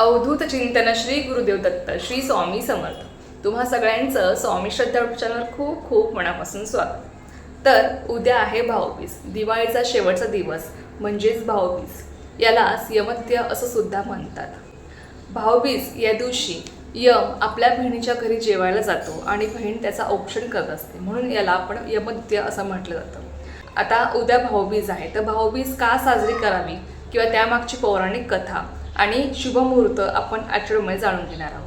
अवधूत चिंतन श्री गुरुदेव दत्त श्री स्वामी समर्थ. तुम्हा सगळ्यांचं स्वामी श्रद्धा चॅनल खूप खूप मनापासून स्वागत. तर उद्या आहे भाऊबीज दिवाळीचा शेवटचा दिवस म्हणजेच भाऊबीज. यालाच यमत्य असं सुद्धा म्हणतात. भाऊबीज या दिवशी यम आपल्या बहिणीच्या घरी जेवायला जातो आणि बहीण त्याचा औक्षण करत असते. म्हणून याला आपण यमत्य असं म्हटलं जातं. आता उद्या भाऊबीज आहे. तर भाऊबीज का साजरी करावी किंवा त्यामागची पौराणिक कथा आणि शुभमुहूर्त आपण ॲक्च्युअलमध्ये जाणून घेणार आहोत.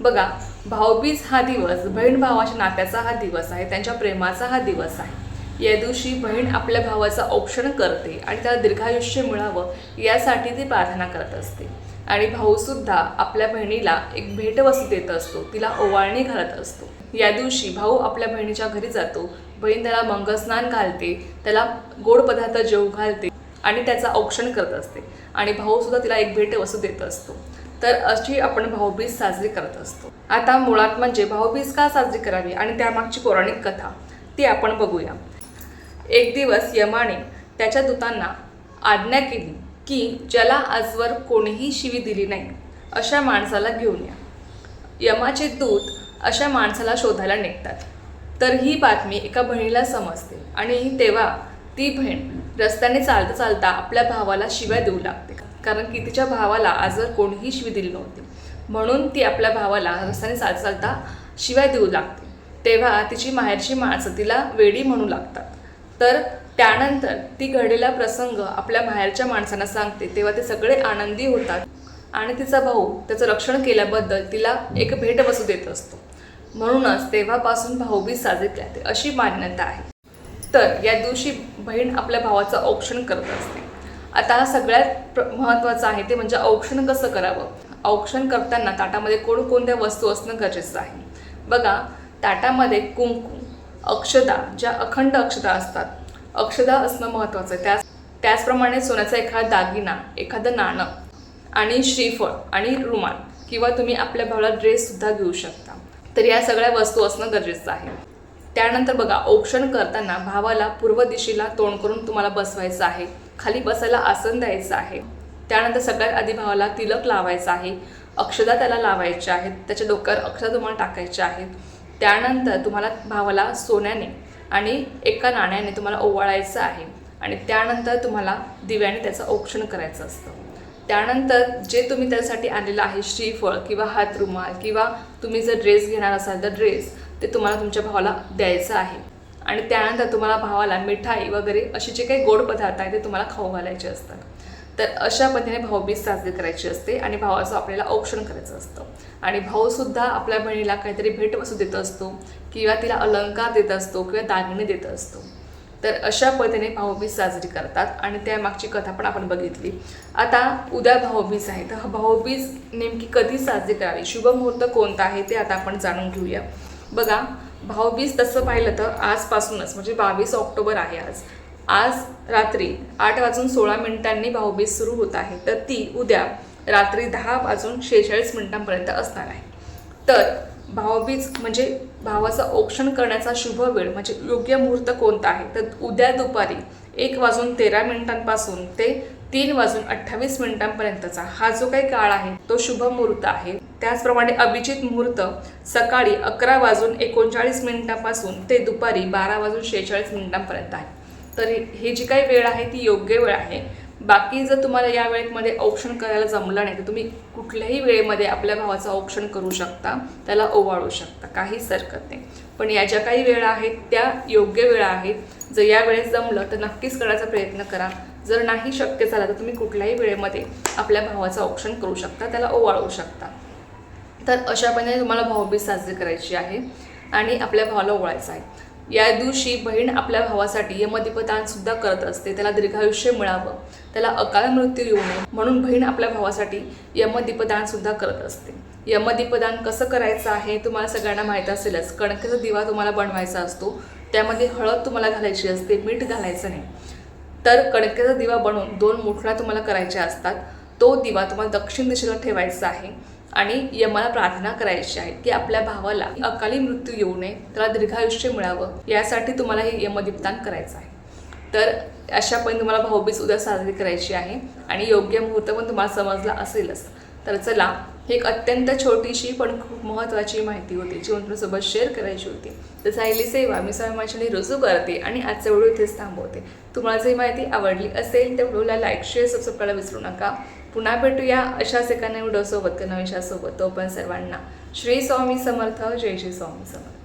बघा भाऊबीज हा दिवस बहीण भावाच्या नात्याचा हा दिवस आहे त्यांच्या प्रेमाचा हा दिवस आहे. या दिवशी बहीण आपल्या भावाचं औक्षण करते आणि त्याला दीर्घायुष्य मिळावं यासाठी ती प्रार्थना करत असते. आणि भाऊसुद्धा आपल्या बहिणीला एक भेटवस्तू देत असतो तिला ओवाळणी घालत असतो. या दिवशी भाऊ आपल्या बहिणीच्या घरी जातो बहीण त्याला मंगलस्नान घालते त्याला गोड पदार्थ जेव घालते आणि त्याचा औक्षण करत असते. आणि भाऊसुद्धा तिला एक भेटवस्तू देत असतो. तर अशी आपण भाऊबीज साजरी करत असतो. आता मुळात म्हणजे भाऊबीज का साजरी करावी आणि त्यामागची पौराणिक कथा ती आपण बघूया. एक दिवस यमाने त्याच्या दूतांना आज्ञा केली की ज्याला आजवर कोणीही शिवी दिली नाही अशा माणसाला घेऊन या. यमाचे दूत अशा माणसाला शोधायला निघतात. तर ही बातमी एका बहिणीला समजते आणि तेव्हा ती बहीण रस्त्याने चालता चालता आपल्या भावाला शिव्या देऊ लागते. कारण की तिच्या भावाला आजवर कोणीही शिवी दिली नव्हती. म्हणून ती आपल्या भावाला रस्त्याने चालता चालता शिव्या देऊ लागते. तेव्हा तिची माहेरची माणसं तिला वेडी म्हणू लागतात. तर त्यानंतर ती घडलेला प्रसंग आपल्या माहेरच्या माणसांना सांगते. तेव्हा ते सगळे आनंदी होतात. आणि तिचा भाऊ त्याचं रक्षण केल्याबद्दल तिला एक भेट बसू देत असतो. म्हणूनच तेव्हापासून भाऊबीज साजरी करते. जाते अशी मान्यता आहे. तर या दिवशी बहीण आपल्या भावाचं औक्षण करत असते. आता सगळ्यात प्र महत्त्वाचं आहे ते म्हणजे औक्षण कसं करावं? औक्षण करताना ताटामध्ये कोणकोणत्या वस्तू असणं गरजेचं आहे? बघा ताटामध्ये कुंकू अक्षदा ज्या अखंड अक्षदा असतात. अक्षदा असणं महत्त्वाचं आहे. त्याच त्याचप्रमाणे सोन्याचा एखादा दागिना एखादं नाणं आणि श्रीफळ आणि रुमाल किंवा तुम्ही आपल्या भावाला ड्रेससुद्धा घेऊ शकता. तर या सगळ्या वस्तू असणं गरजेचं आहे. त्यानंतर बघा औक्षण करताना भावाला पूर्व दिशेला तोंड करून तुम्हाला बसवायचं आहे. खाली बसायला आसन द्यायचं आहे. त्यानंतर सगळ्यात आधी भावाला तिलक लावायचं आहे. अक्षदा त्याला लावायच्या आहेत. त्याच्या डोक्यावर अक्षदा तुम्हाला टाकायच्या आहेत. त्यानंतर तुम्हाला भावाला सोन्याने आणि एका नाण्याने तुम्हाला ओवाळायचं आहे. आणि त्यानंतर तुम्हाला दिव्याने त्याचं औक्षण करायचं असतं. त्यानंतर जे तुम्ही त्यासाठी आणलेलं आहे श्रीफळ किंवा हात रुमाल किंवा तुम्ही जर ड्रेस घेणार असाल तर ड्रेस ते तुम्हाला तुमच्या भावाला द्यायचं आहे. आणि त्यानंतर तुम्हाला भावाला मिठाई वगैरे असे जे काही गोड पदार्थ आहे ते तुम्हाला खाऊ घालायचे असतात. तर अशा पद्धतीने भाऊबीज साजरी करायची असते आणि भावाचं आपल्याला औक्षण करायचं असतं. आणि भाऊसुद्धा आपल्या बहिणीला काहीतरी भेटवस्तू देत असतो किंवा तिला अलंकार देत असतो किंवा दागिने देत असतो. तर अशा पद्धतीने भाऊबीज साजरी करतात आणि त्यामागची कथा पण आपण बघितली. आता उद्या भाऊबीज आहे. तर भाऊबीज नेमकी कधी साजरी करावी? शुभमुहूर्त कोणता आहे ते आता आपण जाणून घेऊया. बघा भाऊबीज तसं पाहिलं तर आजपासूनच म्हणजे बावीस ऑक्टोबर आहे आज. आज रात्री आठ वाजून सोळा मिनिटांनी भाऊबीज सुरू होत आहे. तर ती उद्या रात्री दहा वाजून शेहेचाळीस मिनिटांपर्यंत असणार आहे. तर भावबीज म्हणजे भावाचं औक्षण करण्याचा शुभ वेळ म्हणजे योग्य मुहूर्त कोणता आहे? तर उद्या दुपारी एक वाजून तेरा मिनिटांपासून ते तीन वाजून अठ्ठावीस मिनिटांपर्यंतचा हा जो काही काळ आहे तो शुभ मुहूर्त आहे. त्याचप्रमाणे अभिजित मुहूर्त सकाळी अकरा वाजून एकोणचाळीस मिनिटांपासून ते दुपारी बारा वाजून शेहेचाळीस मिनिटांपर्यंत आहे. तर ही जी काही वेळ आहे ती योग्य वेळ आहे. बाकी जर तुम्हाला या वेळेमध्ये औक्षण करायला जमलं नाही तर तुम्ही कुठल्याही वेळेमध्ये आपल्या भावाचं औक्षण करू शकता. त्याला ओवाळू शकता. काहीच हरकत नाही. पण या ज्या काही वेळा आहेत त्या योग्य वेळा आहेत. जर या वेळेस जमलं तर नक्कीच करायचा प्रयत्न करा. जर नाही शक्य झालं तर तुम्ही कुठल्याही वेळेमध्ये आपल्या भावाचं औक्षण करू शकता त्याला ओवाळू शकता. तर अशा पद्धतीने तुम्हाला भाऊबीज साजरी करायची आहे आणि आपल्या भावाला ओवाळायचं आहे. या दिवशी बहीण आपल्या भावासाठी यमदीपदानसुद्धा करत असते त्याला दीर्घायुष्य मिळावं त्याला अकाल मृत्यू येऊ नये म्हणून बहीण आपल्या भावासाठी यमदीपदानसुद्धा करत असते. यमदीपदान कसं करायचं आहे तुम्हाला सगळ्यांना माहीत असेलच. कणकेचा दिवा तुम्हाला बनवायचा असतो त्यामध्ये हळद तुम्हाला घालायची असते मीठ घालायचं नाही. तर कणकेचा दिवा बनवून दोन मुठडा तुम्हाला करायच्या असतात. तो दिवा तुम्हाला दक्षिण दिशेला ठेवायचा आहे आणि यमाला प्रार्थना करायची आहे की आपल्या भावाला अकाली मृत्यू येऊ नये त्याला दीर्घायुष्य मिळावं यासाठी तुम्हाला हे यमदीपदान करायचं आहे. तर अशा पण तुम्हाला भाऊबीज उद्या साजरी करायची आहे आणि योग्य मुहूर्त पण तुम्हाला समजला असेलच. तर चला ही एक अत्यंत छोटीशी पण खूप महत्त्वाची माहिती होती जी तुमच्यासोबत शेअर करायची होती. तर झालेली सेवा मी स्वयं माझ्याने रुजू करते आणि आजचा व्हिडिओ इथेच थांबवते. तुम्हाला जर माहिती आवडली असेल तर व्हिडिओला लाईक शेअर सबस्क्राईब करायला विसरू नका. पुन्हा भेटूया अशाच एका व्हिडिओसोबत किंवा विषयासोबत तो पण सर्वांना. श्री स्वामी समर्थ जय श्री स्वामी समर्थ.